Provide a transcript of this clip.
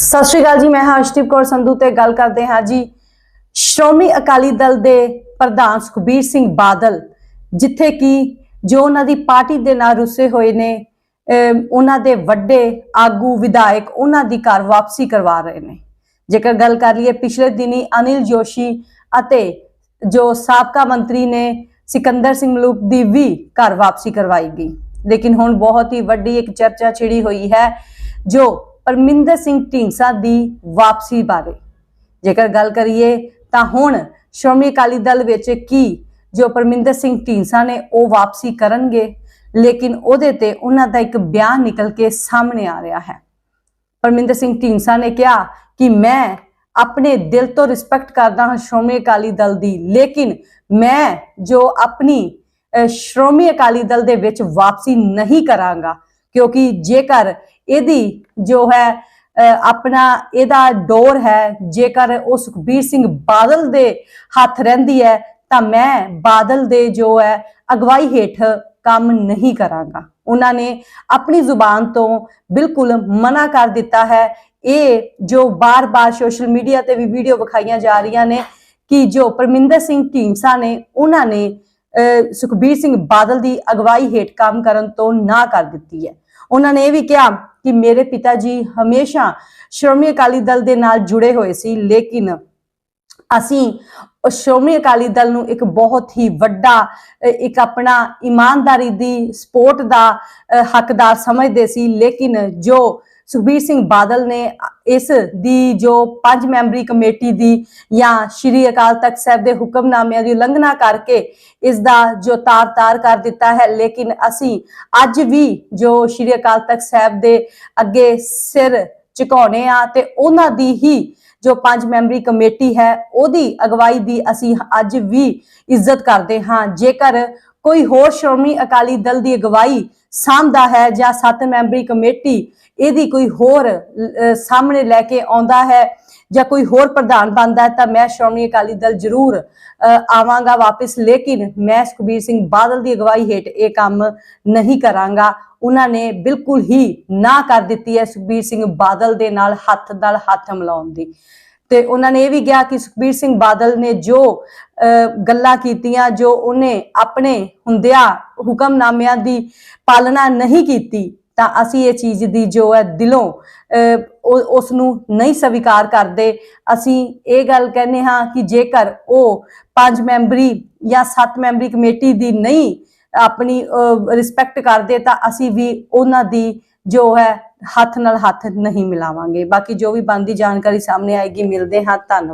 ਸਤਿ ਸ਼੍ਰੀ ਅਕਾਲ ਜੀ, ਮੈਂ ਹਰਸ਼ਦੀਪ ਕੌਰ ਸੰਧੂ ਤੇ ਗੱਲ ਕਰਦੇ ਹਾਂ ਜੀ। ਸ਼੍ਰੋਮਣੀ ਅਕਾਲੀ ਦਲ ਦੇ ਪ੍ਰਧਾਨ ਸੁਖਬੀਰ ਸਿੰਘ ਬਾਦਲ, ਜਿੱਥੇ ਕਿ ਜੋ ਉਹਨਾਂ ਦੀ ਪਾਰਟੀ ਦੇ ਨਾਲ ਰੁੱਸੇ ਹੋਏ ਨੇ ਉਹਨਾਂ ਦੇ ਵੱਡੇ ਆਗੂ ਵਿਧਾਇਕ ਉਹਨਾਂ ਦੀ ਘਰ ਵਾਪਸੀ ਕਰਵਾ ਰਹੇ ਨੇ। ਜੇਕਰ ਗੱਲ ਕਰ ਲਈਏ ਪਿਛਲੇ ਦਿਨੀ ਅਨਿਲ ਜੋਸ਼ੀ ਅਤੇ ਜੋ ਸਾਬਕਾ ਮੰਤਰੀ ਨੇ ਸਿਕੰਦਰ ਸਿੰਘ ਮਲੂਕ ਦੀ ਵੀ ਘਰ ਵਾਪਸੀ ਕਰਵਾਈ ਗਈ। ਲੇਕਿਨ ਹੁਣ ਬਹੁਤ ਹੀ ਵੱਡੀ ਇੱਕ ਚਰਚਾ ਛਿੜੀ ਹੋਈ ਹੈ, ਜੋ ਪਰਮਿੰਦਰ ਸਿੰਘ ਢੀਂਡਸਾ ਦੀ ਵਾਪਸੀ ਬਾਰੇ। ਜੇਕਰ ਗੱਲ ਕਰੀਏ ਤਾਂ ਹੁਣ ਸ਼੍ਰੋਮਣੀ ਅਕਾਲੀ ਦਲ ਵਿੱਚ ਕੀ ਜੋ ਪਰਮਿੰਦਰ ਸਿੰਘ ਢੀਂਡਸਾ ਨੇ ਉਹ ਵਾਪਸੀ ਕਰਨਗੇ ਲੇਕਿਨ ਉਹਦੇ ਤੇ ਉਹਨਾਂ ਦਾ ਇੱਕ ਬਿਆਨ ਨਿਕਲ ਕੇ ਸਾਹਮਣੇ ਆ ਰਿਹਾ ਹੈ। ਪਰਮਿੰਦਰ ਸਿੰਘ ਢੀਂਡਸਾ ਨੇ ਕਿਹਾ ਕਿ ਮੈਂ ਆਪਣੇ ਦਿਲ ਤੋਂ ਰਿਸਪੈਕਟ ਕਰਦਾ ਹਾਂ ਸ਼੍ਰੋਮਣੀ ਅਕਾਲੀ ਦਲ ਦੀ ਲੇਕਿਨ ਮੈਂ ਜੋ ਆਪਣੀ ਅਹ, ਸ਼੍ਰੋਮਣੀ ਅਕਾਲੀ ਦਲ ਦੇ ਵਿੱਚ ਵਾਪਸੀ ਨਹੀਂ ਕਰਾਂਗਾ ਕਿਉਂਕਿ ਜੇਕਰ ਇਹਦੀ ਜੋ ਹੈ ਆਪਣਾ ਇਹਦਾ ਡੋਰ ਹੈ, ਜੇਕਰ ਉਹ ਸੁਖਬੀਰ ਸਿੰਘ ਬਾਦਲ ਦੇ ਹੱਥ ਰਹਿੰਦੀ ਹੈ, ਤਾਂ ਮੈਂ ਬਾਦਲ ਦੇ ਜੋ ਹੈ, ਅਗਵਾਈ ਹੇਠ ਕੰਮ ਨਹੀਂ ਕਰਾਂਗਾ। ਉਹਨਾਂ ਨੇ ਆਪਣੀ ਜ਼ੁਬਾਨ ਤੋਂ ਬਿਲਕੁਲ ਮਨਾ ਕਰ ਦਿੱਤਾ ਹੈ। ਇਹ ਜੋ ਬਾਰ-ਬਾਰ ਸੋਸ਼ਲ ਮੀਡੀਆ ਤੇ ਵੀ ਵੀਡੀਓ ਵਿਖਾਈਆਂ ਜਾ ਰਹੀਆਂ ਨੇ ਕਿ ਜੋ ਪਰਮਿੰਦਰ ਸਿੰਘ ਢੀਂਡਸਾ ਨੇ, ਉਹਨਾਂ ਨੇ ਸੁਖਬੀਰ ਸਿੰਘ ਬਾਦਲ ਦੀ ਅਗਵਾਈ ਹੇਠ ਕੰਮ ਕਰਨ ਤੋਂ ਨਾ ਕਰ ਦਿੱਤੀ ਹੈ। ਉਹਨਾਂ ਨੇ ਇਹ ਵੀ ਕਿਹਾ ਕਿ ਮੇਰੇ ਪਿਤਾ ਜੀ ਹਮੇਸ਼ਾ ਸ਼੍ਰੋਮਣੀ ਅਕਾਲੀ ਦਲ ਦੇ ਨਾਲ ਜੁੜੇ ਹੋਏ ਸੀ ਲੇਕਿਨ ਅਸੀਂ ਸ਼੍ਰੋਮਣੀ ਅਕਾਲੀ ਦਲ ਨੂੰ ਇੱਕ ਬਹੁਤ ਹੀ ਵੱਡਾ ਇੱਕ ਆਪਣਾ ਇਮਾਨਦਾਰੀ ਦੀ ਸਪੋਰਟ ਦਾ ਅ, ਹੱਕਦਾਰ ਸਮਝਦੇ ਸੀ ਲੇਕਿਨ ਜੋ ਸੁਖਬੀਰ ਸਿੰਘ ਬਾਦਲ ਨੇ ਇਸ ਦੀ ਜੋ ਪੰਜ ਮੈਂਬਰੀ ਕਮੇਟੀ ਦੀ ਜਾਂ ਸ਼੍ਰੀ ਅਕਾਲ ਤਖਤ ਸਾਹਿਬ ਦੇ ਹੁਕਮਨਾਮਿਆਂ ਦੀ ਉਲੰਘਣਾ ਕਰਕੇ ਇਸ ਦਾ ਜੋ ਤਾਰ-ਤਾਰ ਕਰ ਦਿੱਤਾ ਹੈ, ਲੇਕਿਨ ਅਸੀਂ ਅੱਜ ਵੀ ਜੋ ਸ਼੍ਰੀ ਅਕਾਲ ਤਖਤ ਸਾਹਿਬ ਦੇ ਅੱਗੇ ਸਿਰ ਝੁਕਾਉਣੇ ਆ ਤੇ ਉਹਨਾਂ ਦੀ ਹੀ ਜੋ ਪੰਜ ਮੈਂਬਰੀ ਕਮੇਟੀ ਹੈ, ਉਹਦੀ ਅਗਵਾਈ ਦੀ ਅਸੀਂ ਅੱਜ ਵੀ ਇੱਜ਼ਤ ਕਰਦੇ ਹਾਂ। ਜੇਕਰ ਕੋਈ ਹੋਰ ਸ਼੍ਰੋਮਣੀ ਅਕਾਲੀ ਦਲ ਦੀ ਅਗਵਾਈ ਸਾਂਭਦਾ ਹੈ ਜਾਂ ਸੱਤ ਮੈਂਬਰੀ ਕਮੇਟੀ ਇਹਦੀ ਕੋਈ ਹੋਰ ਸਾਹਮਣੇ ਲੈ ਕੇ ਆਉਂਦਾ ਹੈ ਜਾਂ ਕੋਈ ਹੋਰ ਪ੍ਰਧਾਨ ਬਣਦਾ ਹੈ ਤਾਂ ਮੈਂ ਸ਼੍ਰੋਮਣੀ ਅਕਾਲੀ ਦਲ ਜ਼ਰੂਰ ਅਹ, ਆਵਾਂਗਾ ਵਾਪਸ। ਲੇਕਿਨ ਮੈਂ ਸੁਖਬੀਰ ਸਿੰਘ ਬਾਦਲ ਦੀ ਅਗਵਾਈ ਹੇਠ ਇਹ ਕੰਮ ਨਹੀਂ ਕਰਾਂਗਾ। ਉਹਨਾਂ ਨੇ ਬਿਲਕੁਲ ਹੀ ਨਾ ਕਰ ਦਿੱਤੀ ਹੈ ਸੁਖਬੀਰ ਸਿੰਘ ਬਾਦਲ ਦੇ ਨਾਲ ਹੱਥ ਨਾਲ ਹੱਥ ਮਿਲਾਉਣ ਦੀ। ਤੇ ਉਹਨਾਂ ਨੇ ਇਹ ਵੀ ਕਿਹਾ ਕਿ ਸੁਖਬੀਰ ਸਿੰਘ ਬਾਦਲ ਨੇ ਜੋ ਗੱਲਾਂ ਕੀਤੀਆਂ ਜੋ ਉਹਨੇ ਆਪਣੇ ਹੁੰਦਿਆਂ ਹੁਕਮਨਾਮਿਆਂ ਦੀ ਪਾਲਣਾ ਨਹੀਂ ਕੀਤੀ ਤਾਂ ਅਸੀਂ ਇਹ ਚੀਜ਼ ਦੀ ਜੋ ਹੈ ਦਿਲੋਂ ਅਹ, ਉਹ- ਉਸ ਨੂੰ ਨਹੀਂ ਸਵੀਕਾਰ ਕਰਦੇ। ਅਸੀਂ ਇਹ ਗੱਲ ਕਹਿੰਦੇ ਹਾਂ ਕਿ ਜੇਕਰ ਉਹ ਪੰਜ ਮੈਂਬਰੀ ਜਾਂ ਸੱਤ ਮੈਂਬਰੀ ਕਮੇਟੀ ਦੀ ਨਹੀਂ ਆਪਣੀ ਰਿਸਪੈਕਟ ਕਰਦੇ ਤਾਂ ਅਸੀਂ ਵੀ ਉਹਨਾਂ ਦੀ ਜੋ ਹੈ, ਹੱਥ ਨਾਲ ਹੱਥ ਨਹੀਂ ਮਿਲਾਵਾਂਗੇ। ਬਾਕੀ ਜੋ ਵੀ ਬਣਦੀ ਜਾਣਕਾਰੀ ਸਾਹਮਣੇ ਆਏਗੀ, ਮਿਲਦੇ ਹਾਂ। ਧੰਨਵਾਦ।